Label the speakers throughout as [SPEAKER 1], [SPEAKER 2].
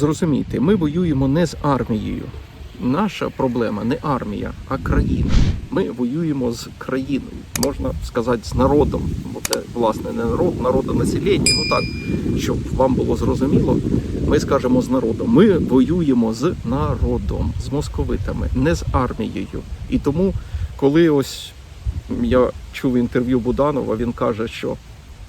[SPEAKER 1] зрозумійте, ми воюємо не з армією. Наша проблема не армія, а країна. Ми воюємо з країною, можна сказати, з народом. Бо це власне не народ, народонаселення. Ну так, щоб вам було зрозуміло, ми скажемо з народом. Ми воюємо з народом, з московитами, не з армією. І тому, коли ось я чув інтерв'ю Буданова, він каже, що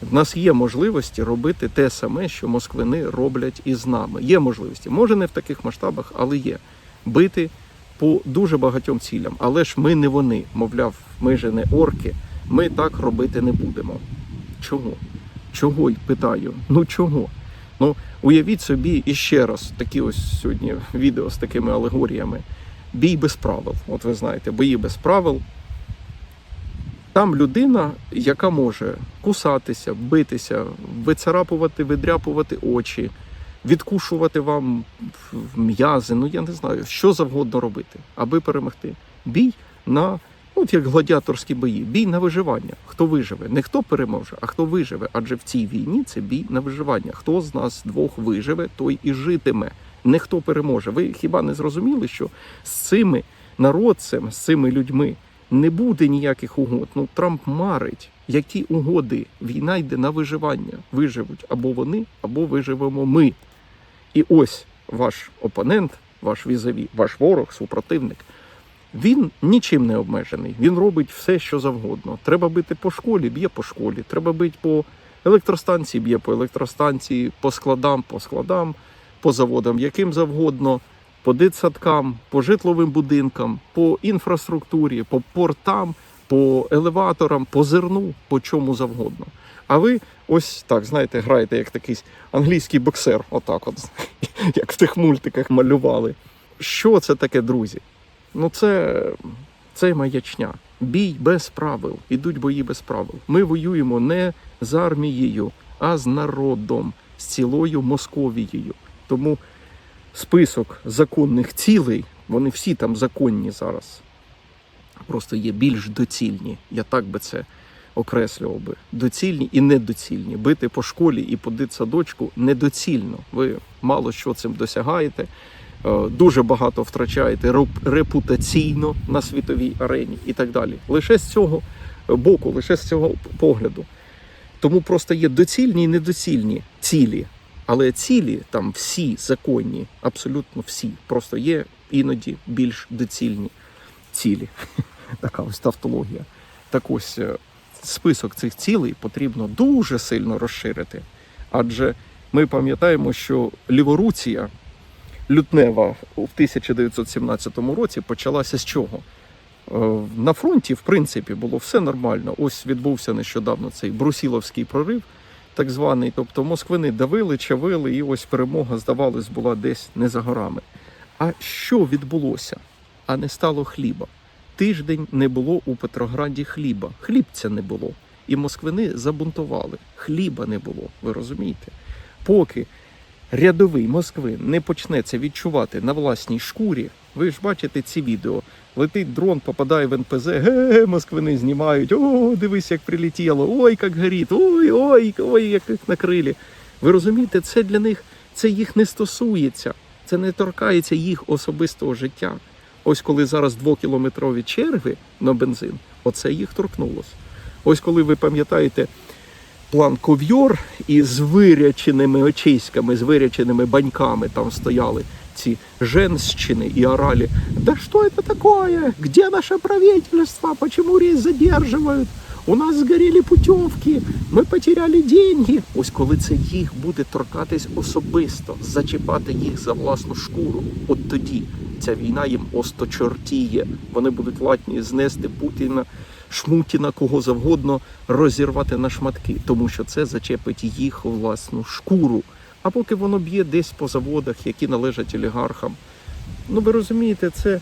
[SPEAKER 1] в нас є можливості робити те саме, що москвини роблять із нами. Є можливості. Може не в таких масштабах, але є. Бити по дуже багатьом цілям. Але ж ми не вони. Мовляв, ми же не орки. Ми так робити не будемо. Чого? Чого й питаю? Ну чого? Ну, уявіть собі іще раз такі ось сьогодні відео з такими алегоріями. Бій без правил. От ви знаєте, бої без правил. Там людина, яка може кусатися, битися, вицарапувати, видряпувати очі, відкушувати вам м'язи, ну я не знаю, що завгодно робити, аби перемогти. Бій на, от як гладіаторські бої, бій на виживання. Хто виживе? Не хто переможе, а хто виживе. Адже в цій війні це бій на виживання. Хто з нас двох виживе, той і житиме. Не хто переможе. Ви хіба не зрозуміли, що з цими народцем, з цими людьми не буде ніяких угод. Ну Трамп марить. Які угоди? Війна йде на виживання. Виживуть або вони, або виживемо ми. І ось ваш опонент, ваш візаві, ваш ворог, супротивник. Він нічим не обмежений. Він робить все, що завгодно. Треба бити по школі, б'є по школі. Треба бити по електростанції, б'є по електростанції, по складам, по складам, по заводам, яким завгодно, по дитсадкам, по житловим будинкам, по інфраструктурі, по портам, по елеваторам, по зерну, по чому завгодно. А ви ось так, знаєте, граєте як такий англійський боксер, отак, от, як в тих мультиках малювали. Що це таке, друзі? Ну, це, це маячня. Бій без правил. Ідуть бої без правил. Ми воюємо не з армією, а з народом, з цілою Московією. Тому список законних цілей, вони всі там законні зараз. Просто є більш доцільні. Я так би це окреслював би. Доцільні і недоцільні. Бити по школі і по дитсадочку недоцільно. Ви мало що цим досягаєте. Е, Дуже багато втрачаєте реп- репутаційно на світовій арені і так далі. Лише з цього боку, лише з цього погляду. Тому просто є доцільні і недоцільні цілі. Але цілі там всі законні, абсолютно всі. Просто є іноді більш доцільні цілі. Така ось тавтологія. Так ось е, список цих цілей потрібно дуже сильно розширити. Адже ми пам'ятаємо, що ліворуція лютнева у 1917 році почалася з чого? Е, На фронті, в принципі, було все нормально. Ось відбувся нещодавно цей брусіловський прорив, так званий. Тобто москвини давили, чавили, і ось перемога, здавалось, була десь не за горами. А що відбулося? А не стало хліба. Тиждень не було у Петрограді хліба. Хлібця не було. І москвини забунтували. Хліба не було. Ви розумієте? Поки рядовий москвин не почне це відчувати на власній шкурі, ви ж бачите ці відео. Летить дрон, попадає в НПЗ, ге, москвини знімають. О, дивись, як прилетіло, ой, як горить, ой, ой, ой, як їх накрилі. Ви розумієте, це для них це їх не стосується, це не торкається їх особистого життя. Ось коли зараз двокілометрові черги на бензин, оце їх торкнулося. Ось коли ви пам'ятаєте план ков'йор і з виряченими очиськами, з виряченими баньками там стояли ці женщини і орали. Да що це таке? Где наше правительство? Почему рейс задерживают? У нас згоріли путівки, ми потеряли деньги. Ось коли це їх буде торкатись особисто, зачіпати їх за власну шкуру. От тоді ця війна їм осточортіє. Вони будуть латні знести Путіна, Шмутіна, кого завгодно розірвати на шматки, тому що це зачепить їх власну шкуру. А поки воно б'є десь по заводах, які належать олігархам. Ну ви розумієте, це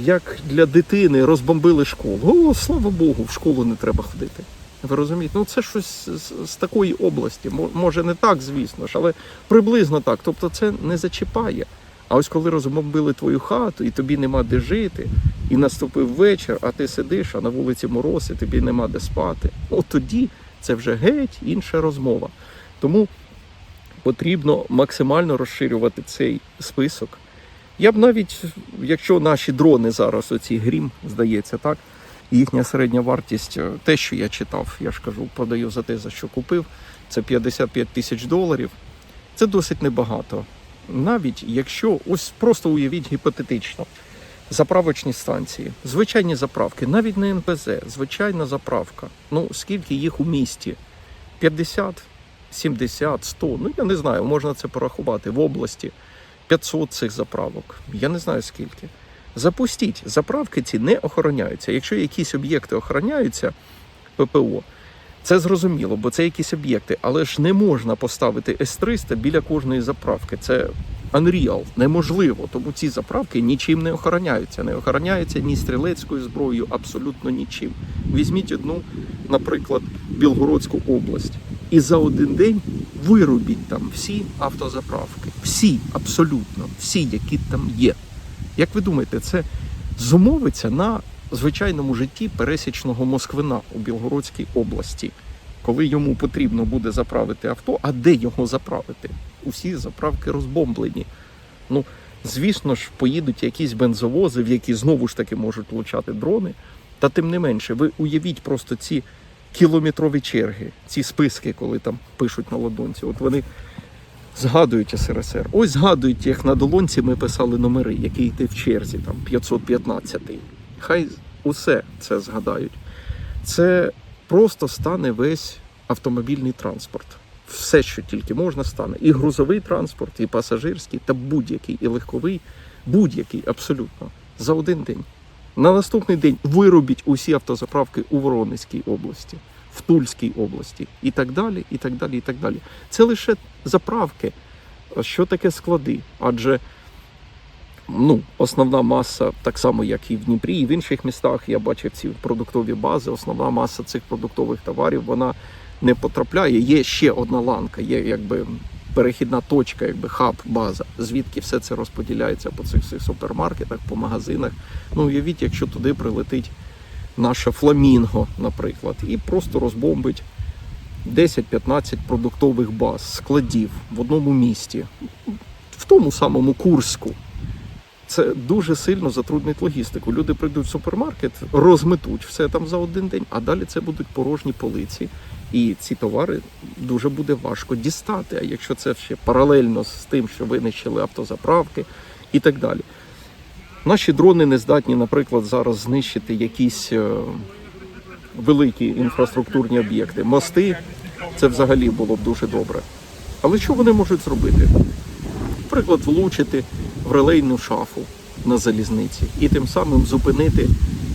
[SPEAKER 1] як для дитини розбомбили школу. О, слава Богу, в школу не треба ходити. Ви розумієте? Ну це щось з, з такої області. Може не так, звісно ж, але приблизно так. Тобто це не зачіпає. А ось коли розбомбили твою хату, і тобі нема де жити, і наступив вечір, а ти сидиш, а на вулиці мороз, і тобі нема де спати. От тоді це вже геть інша розмова. Тому Потрібно максимально розширювати цей список. Я б навіть, якщо наші дрони зараз, оці грім, здається, так, їхня середня вартість, е, те, що я читав, я ж кажу, продаю за те, за що купив, це 55 тисяч доларів. Це досить небагато. Навіть якщо ось просто уявіть гіпотетично. Заправочні станції, звичайні заправки, навіть не НПЗ, звичайна заправка. Ну скільки їх у місті? 50, 70, 100, ну я не знаю, можна це порахувати в області. 500 цих заправок. Я не знаю скільки. Запустіть, заправки ці не охороняються. Якщо якісь об'єкти охороняються ППО, це зрозуміло, бо це якісь об'єкти, але ж не можна поставити С-300 біля кожної заправки. Це Unreal, неможливо. Тому ці заправки нічим не охороняються. Не охороняються ні стрілецькою зброєю, абсолютно нічим. Візьміть одну, наприклад, Білгородську область. І за один день вирубіть там всі автозаправки. Всі, абсолютно, всі, які там є. Як ви думаєте, це зумовиться на звичайному житті пересічного москвина у Білгородській області, коли йому потрібно буде заправити авто, а де його заправити? Усі заправки розбомблені. Ну, звісно ж, поїдуть якісь бензовози, в які знову ж таки можуть влучати дрони. Та тим не менше, ви уявіть просто ці кілометрові черги, ці списки, коли там пишуть на ладонці. От вони згадують СРСР. Ось згадують, як на долонці ми писали номери, який йти в черзі, там 515. Хай усе це згадають. Це просто стане весь автомобільний транспорт. Все, що тільки можна, стане. І грузовий транспорт, і пасажирський, та будь-який, і легковий, будь-який абсолютно за один день. На наступний день виробіть усі автозаправки у Воронезькій області, в Тульській області і так далі, і так далі, і так далі. Це лише заправки. Що таке склади? Адже ну, основна маса, так само як і в Дніпрі, і в інших містах, я бачив ці продуктові бази. Основна маса цих продуктових товарів вона не потрапляє. Є ще одна ланка, є якби перехідна точка, якби хаб, база, звідки все це розподіляється по цих всіх супермаркетах, по магазинах. Ну, уявіть, якщо туди прилетить наша фламінго, наприклад, і просто розбомбить 10-15 продуктових баз, складів в одному місті, в тому самому Курську. Це дуже сильно затруднить логістику. Люди прийдуть в супермаркет, розметуть все там за один день, а далі це будуть порожні полиці. І ці товари дуже буде важко дістати. А якщо це ще паралельно з тим, що винищили автозаправки і так далі. Наші дрони не здатні, наприклад, зараз знищити якісь е, великі інфраструктурні об'єкти. Мости це взагалі було б дуже добре. Але що вони можуть зробити? Наприклад, влучити в релейну шафу на залізниці і тим самим зупинити.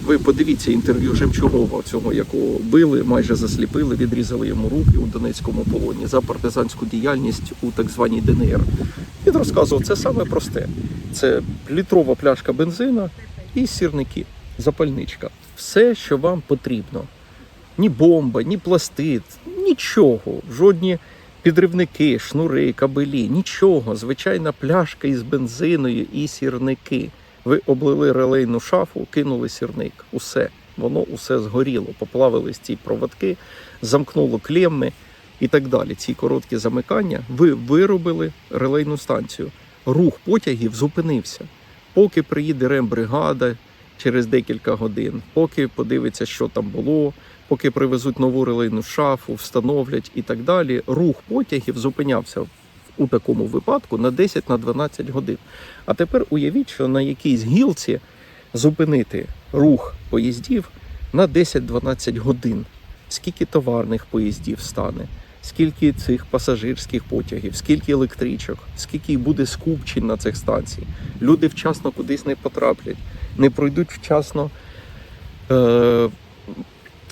[SPEAKER 1] Ви подивіться інтерв'ю Жемчугова, цього якого били, майже засліпили, відрізали йому руки у Донецькому полоні за партизанську діяльність у так званій ДНР. Він розказував, це саме просте. Це літрова пляшка бензина і сірники, запальничка. Все, що вам потрібно. Ні бомба, ні пластит, нічого, жодні підривники, шнури, кабелі, нічого. Звичайна пляшка із бензиною і сірники. Ви облили релейну шафу, кинули сірник. Усе. Воно усе згоріло. Поплавились ці проводки, замкнуло клемми і так далі. Ці короткі замикання. Ви виробили релейну станцію. Рух потягів зупинився. Поки приїде рембригада через декілька годин, поки подивиться, що там було, поки привезуть нову релейну шафу, встановлять і так далі. Рух потягів зупинявся у такому випадку на 10-12 годин. А тепер уявіть, що на якійсь гілці зупинити рух поїздів на 10-12 годин. Скільки товарних поїздів стане, скільки цих пасажирських потягів, скільки електричок, скільки буде скупчень на цих станціях. Люди вчасно кудись не потраплять, не пройдуть вчасно е-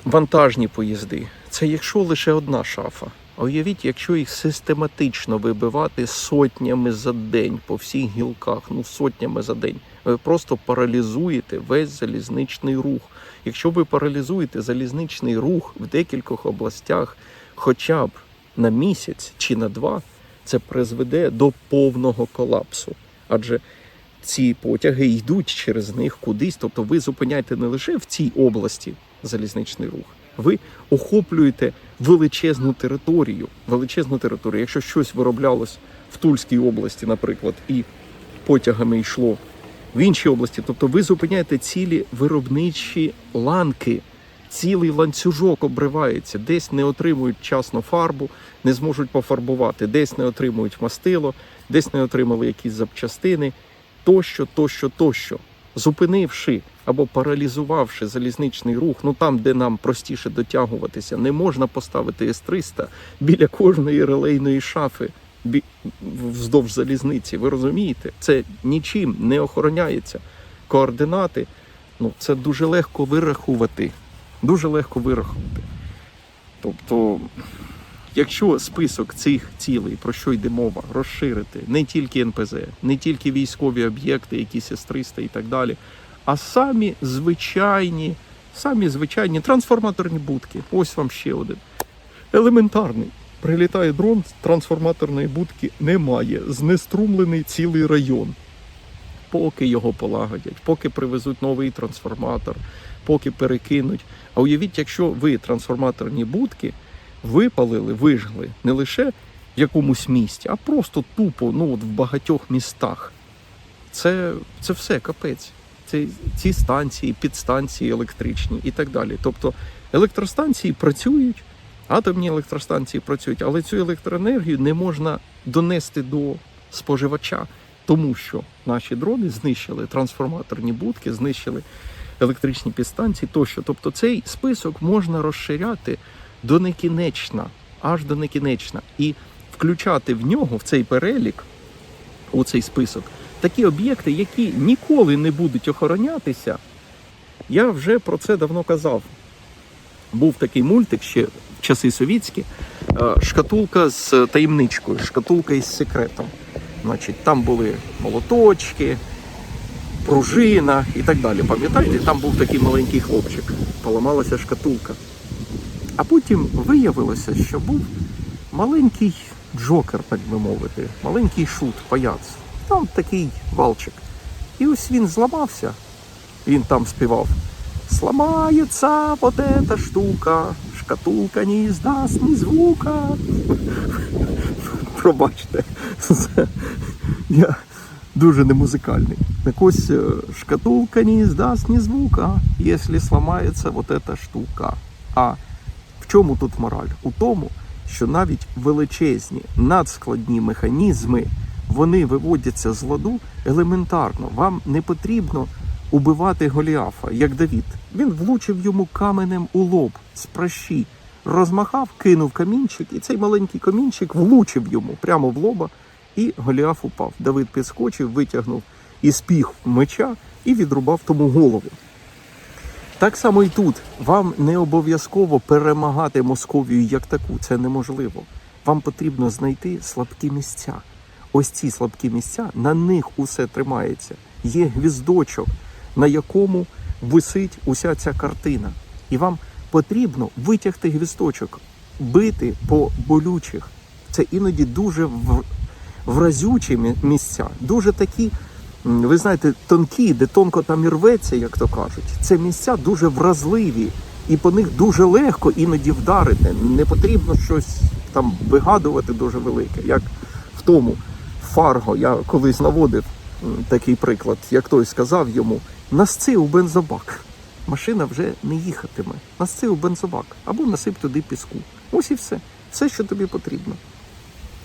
[SPEAKER 1] вантажні поїзди. Це якщо лише одна шафа. Уявіть, якщо їх систематично вибивати сотнями за день по всіх гілках, ну сотнями за день, ви просто паралізуєте весь залізничний рух. Якщо ви паралізуєте залізничний рух в декількох областях, хоча б на місяць чи на два, це призведе до повного колапсу. Адже ці потяги йдуть через них кудись. Тобто ви зупиняєте не лише в цій області залізничний рух, Ви охоплюєте величезну територію. Величезну територію. Якщо щось вироблялось в Тульській області, наприклад, і потягами йшло в іншій області, тобто ви зупиняєте цілі виробничі ланки. Цілий ланцюжок обривається, десь не отримують вчасно фарбу, не зможуть пофарбувати, десь не отримують мастило, десь не отримали якісь запчастини, тощо, тощо, тощо. Зупинивши або паралізувавши залізничний рух, ну там, де нам простіше дотягуватися, не можна поставити С-300 біля кожної релейної шафи вздовж залізниці. Ви розумієте? Це нічим не охороняється. Координати, ну це дуже легко вирахувати. Дуже легко вирахувати. Тобто, якщо список цих цілей, про що йде мова, розширити не тільки НПЗ, не тільки військові об'єкти, якісь С-300 і так далі, а самі звичайні, самі звичайні трансформаторні будки. Ось вам ще один. Елементарний. Прилітає дрон, трансформаторної будки немає. Знеструмлений цілий район. Поки його полагодять, поки привезуть новий трансформатор, поки перекинуть. А уявіть, якщо ви трансформаторні будки випалили, вижгли не лише в якомусь місті, а просто тупо ну, от в багатьох містах. Це, це все капець. Це ці станції, підстанції електричні і так далі. Тобто електростанції працюють, атомні електростанції працюють, але цю електроенергію не можна донести до споживача, тому що наші дрони знищили трансформаторні будки, знищили електричні підстанції тощо. Тобто цей список можна розширяти до некінечна, аж до некінечна, і включати в нього в цей перелік, у цей список, такі об'єкти, які ніколи не будуть охоронятися. Я вже про це давно казав. Був такий мультик ще в часи совітські, е, шкатулка з таємничкою, шкатулка із секретом. Значить, там були молоточки, пружина і так далі. Пам'ятаєте, там був такий маленький хлопчик, поламалася шкатулка. А потім виявилося, що був маленький джокер, так би мовити, маленький шут, паяц. Там такий валчик. І ось він зламався. Він там співав. Сломается вот эта штука, шкатулка не издаст ни звука. Пробачте, я дуже не музикальний. Так ось е, шкатулка не издаст ни звука, якщо сломається вот эта штука. А в чому тут мораль? У тому, що навіть величезні надскладні механізми вони виводяться з ладу елементарно. Вам не потрібно убивати Голіафа, як Давід. Він влучив йому каменем у лоб з пращі, розмахав, кинув камінчик, і цей маленький камінчик влучив йому прямо в лоба, і Голіаф упав. Давид підскочив, витягнув із піх меча і відрубав тому голову. Так само і тут. Вам не обов'язково перемагати Московію як таку. Це неможливо. Вам потрібно знайти слабкі місця. Ось ці слабкі місця, на них усе тримається. Є гвіздочок, на якому висить уся ця картина. І вам потрібно витягти гвіздочок, бити по болючих. Це іноді дуже вразючі місця, дуже такі, ви знаєте, тонкі, де тонко там і рветься, як то кажуть. Це місця дуже вразливі, і по них дуже легко іноді вдарити. Не потрібно щось там вигадувати дуже велике. Як в тому Фарго, я колись наводив такий приклад, як той сказав йому: насци у бензобак. Машина вже не їхатиме. Насци у бензобак або насип туди піску. Ось і все. Все, що тобі потрібно.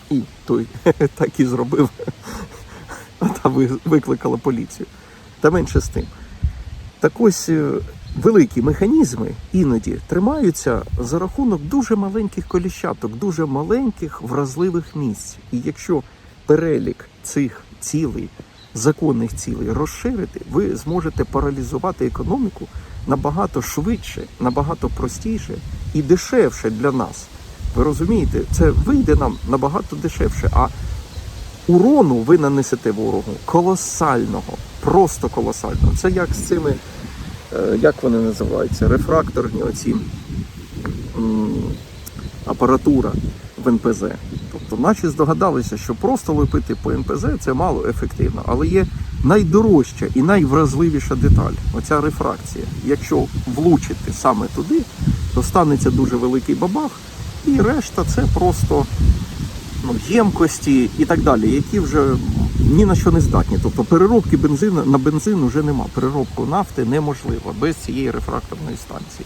[SPEAKER 1] І той так і зробив. А та викликала поліцію. Та менше з тим. Так ось е, великі механізми іноді тримаються за рахунок дуже маленьких коліщаток, дуже маленьких вразливих місць. І якщо перелік цих цілей, законних цілей розширити, ви зможете паралізувати економіку набагато швидше, набагато простіше і дешевше для нас. Ви розумієте, це вийде нам набагато дешевше. А урону ви нанесете ворогу колосального, просто колосального. Це як з цими, е, як вони називаються, рефракторні оці апаратура в НПЗ. Тобто наші здогадалися, що просто лепити по НПЗ це мало ефективно, але є найдорожча і найвразливіша деталь оця рефракція. Якщо влучити саме туди, то станеться дуже великий бабах, і решта це просто ну, ємкості і так далі, які вже ні на що не здатні. Тобто переробки бензину на бензин вже нема. Переробку нафти неможливо без цієї рефракторної станції.